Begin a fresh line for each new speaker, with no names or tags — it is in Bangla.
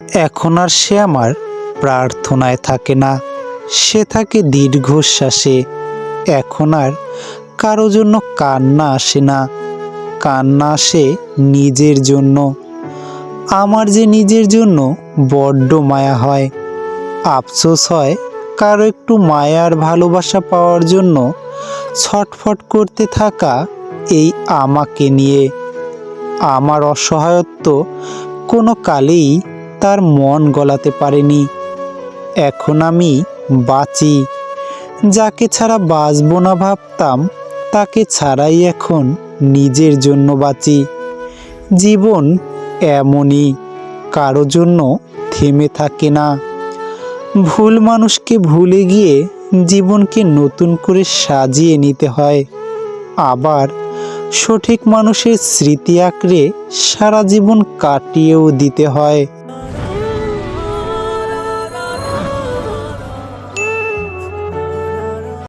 এখন আর সে আমার প্রার্থনায় থাকে না। সে থাকে দীর্ঘশ্বাসে। এখন আর কারও জন্য কান্না আসে না। কান্না আসে নিজের জন্য। আমার যে নিজের জন্য বড্ড মায়া হয়। আফসোস হয় কারও একটু মায়ার ভালোবাসা পাওয়ার জন্য ছটফট করতে থাকা এই আমাকে নিয়ে। আমার অসহায়ত্ব কোনো কালেই তার মন গলাতে পারেনি। এখন আমি বাঁচি। যাকে ছাড়া বাঁচব না ভাবতাম, তাকে ছাড়াই এখন নিজের জন্য বাঁচি। জীবন এমনই, কারও জন্য থেমে থাকে না। ভুল মানুষকে ভুলে গিয়ে জীবনকে নতুন করে সাজিয়ে নিতে হয়। আবার সঠিক মানুষের স্মৃতি আঁকড়ে সারা জীবন কাটিয়েও দিতে হয়।